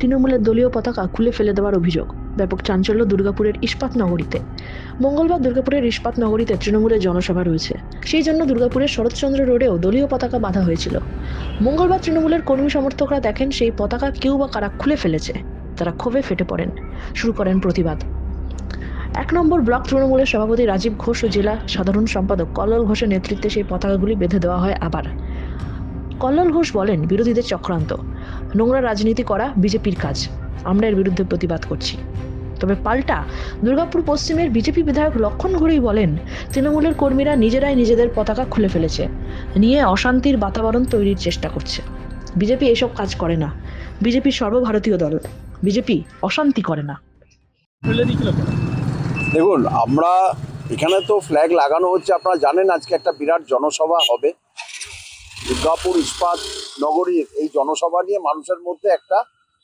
তৃণমূলের দলীয় পতাকা খুলে ফেলে দেওয়ার অভিযোগ, ব্যাপক চাঞ্চল্য দুর্গাপুরের ইস্পাত নগরীতে। মঙ্গলবার দুর্গাপুরের ইস্পাত নগরীতে তৃণমূলের জনসভা রয়েছে। সেই জন্য দুর্গাপুরের শরৎচন্দ্র রোডেও দলীয় পতাকা বাঁধা হয়েছিল। মঙ্গলবার তৃণমূলের কর্মী সমর্থকরা দেখেন সেই পতাকা কেউ বা কারা খুলে ফেলেছে। তারা ক্ষোভে ফেটে পড়েন। শুরু করেন প্রতিবাদ। এক নম্বর ব্লক তৃণমূলের সভাপতি রাজীব ঘোষ ও জেলা সাধারণ সম্পাদক কল্লোল ঘোষের নেতৃত্বে সেই পতাকাগুলি বেঁধে দেওয়া হয় আবার। কল্লোল ঘোষ বলেন, বিরোধীদের চক্রান্ত। নোংরা রাজনীতি করা বিজেপির কাজ। আমরা এর বিরুদ্ধে প্রতিবাদ করছি। তবে পাল্টা, দুর্গাপুর পশ্চিমের বিজেপি বিধায়ক লক্ষণ ঘড়ি বলেন, তৃণমূলের কর্মীরা নিজেরাই নিজেদের পতাকা খুলে ফেলেছে। নিয়ে অশান্তির বাতাবরণ তৈরির চেষ্টা করছে। বিজেপি এসব কাজ করে না। বিজেপি সর্বভারতীয় দল। বিজেপি অশান্তি করে না। দেখুন, আমরা এখানে তো ফ্ল্যাগ লাগানো হচ্ছে, আপনারা জানেন আজকে একটা বিরাট জনসভা হবে। দুর্গাপুর ইস্পাত নগরীর এই জনসভা নিয়ে মানুষের মধ্যে একটা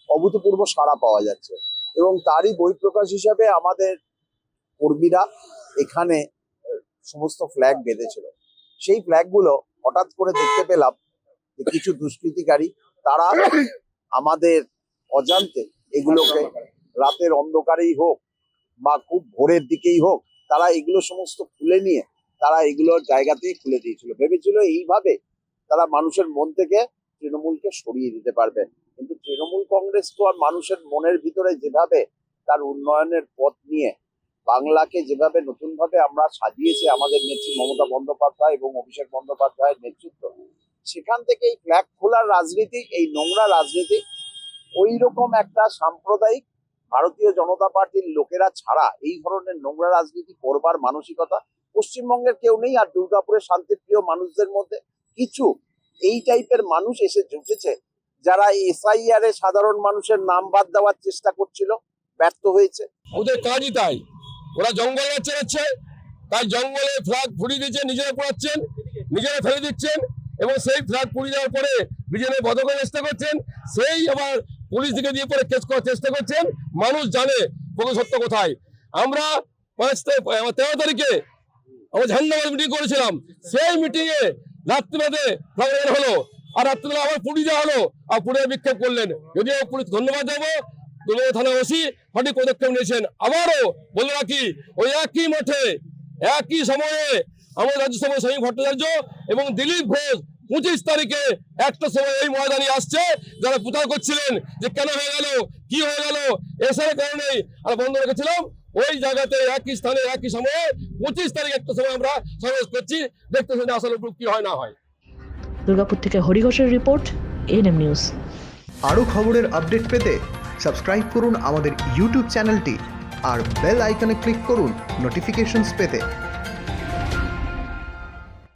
অভূতপূর্ব সাড়া পাওয়া যাচ্ছে। এবং তারই বহিঃপ্রকাশ হিসাবে আমাদের কর্মীরা এখানে সমস্ত ফ্ল্যাগ বেঁধেছিল। সেই ফ্ল্যাগগুলো হঠাৎ করে দেখতে পেলাম যে কিছু দুষ্কৃতিকারী, তারা আমাদের অজান্তে এগুলোকে রাতের অন্ধকারেই হোক বা খুব ভোরের দিকেই হোক, তারা এগুলো সমস্ত খুলে নিয়ে তারা এগুলোর জায়গাতেই খুলে দিয়েছিল। ভেবেছিল এইভাবে তারা মানুষের মন থেকে তৃণমূলকে সরিয়ে দিতে পারবে। কিন্তু তৃণমূল কংগ্রেস তো আর মানুষের মনের ভিতরে যেভাবে তার উন্নয়নের পথ নিয়ে বাংলাকে যেভাবে নতুনভাবে আমরা সাজিয়েছি, আমাদের নেত্রী মমতা বন্দ্যোপাধ্যায় এবং অভিষেক বন্দ্যোপাধ্যায়ের নেতৃত্ব, সেখান থেকে এই ফ্ল্যাগ খোলার রাজনীতি, এই নোংরা রাজনীতি ওই রকম একটা সাম্প্রদায়িক ভারতীয় জনতা পার্টির লোকেরা ছাড়া এই ধরনের নোংরা রাজনীতি করবার মানসিকতা পশ্চিমবঙ্গের কেউ নেই। আর দুর্গাপুরের শান্তিপ্রিয় মানুষদের মধ্যে কিছু এই টাইপের মানুষ এসে জুটেছে, যারা এসআইআর এ সাধারণ মানুষের নাম বাদ দেওয়ার চেষ্টা করছিল, ব্যর্থ হয়েছে। ওদের কাজই তাই। ওরা জঙ্গলে যাচ্ছে তাই জঙ্গলে ফ্ল্যাগ ফুরিয়ে দিচ্ছে নিজেরা পোড়াচ্ছেন, নিজেরা ফেলে দিচ্ছেন, এবং সেই ফ্ল্যাগ পুড়িয়ে দেওয়ার পরে বিজেপি করার চেষ্টা করছেন, সেই আবার পুলিশ দিকে দিয়ে পরে কেস করার চেষ্টা করছেন। মানুষ জানে প্রকৃত সত্য কোথায়। আমরা পাঁচ তেরো তারিখে আমরা ঝান্ডাবাদ মিটিং করেছিলাম। সেই মিটিং রাত্রিবেলাতে ফ্ল্যাগ হলো, আর রাত্রিবেলা আবার পুড়িয়ে দেওয়া হলো, আর পুড়ে বিক্ষোভ করলেন। যদিও পুলিশ ধন্যবাদ দেবো দুর্গাপুর থানা ওসি, সঠিক পদক্ষেপ নিয়েছেন। আবারও বলে রাখি, ওই একই মাঠে, একই সময়ে আমাদের রাজ্যসভার স্বামী ভট্টাচার্য এবং দিলীপ ঘোষ পঁচিশ তারিখে একটা সময় এই ময়দানে আসছে, যারা প্রচার করছিলেন যে কেন হয়ে গেল, কি হয়ে গেল এসআর কারণেই আমরা বন্ধ রেখেছিলাম। ওই জায়গাতে একই স্থানে একই সময়ে পঁচিশ তারিখ একটা সময় আমরা সমাবেশ করছি দেখতে শুনে আসলে কি হয় না হয়। দুর্গাপুর থেকে হরিঘোষের রিপোর্ট রিপোর্ট এম নিউজ আরও খবরের আপডেট পেতে সাবস্ক্রাইব করুন আমাদের ইউটিউব চ্যানেলটি আর বেল আইকনে ক্লিক করুন নোটিফিকেশনস পেতে।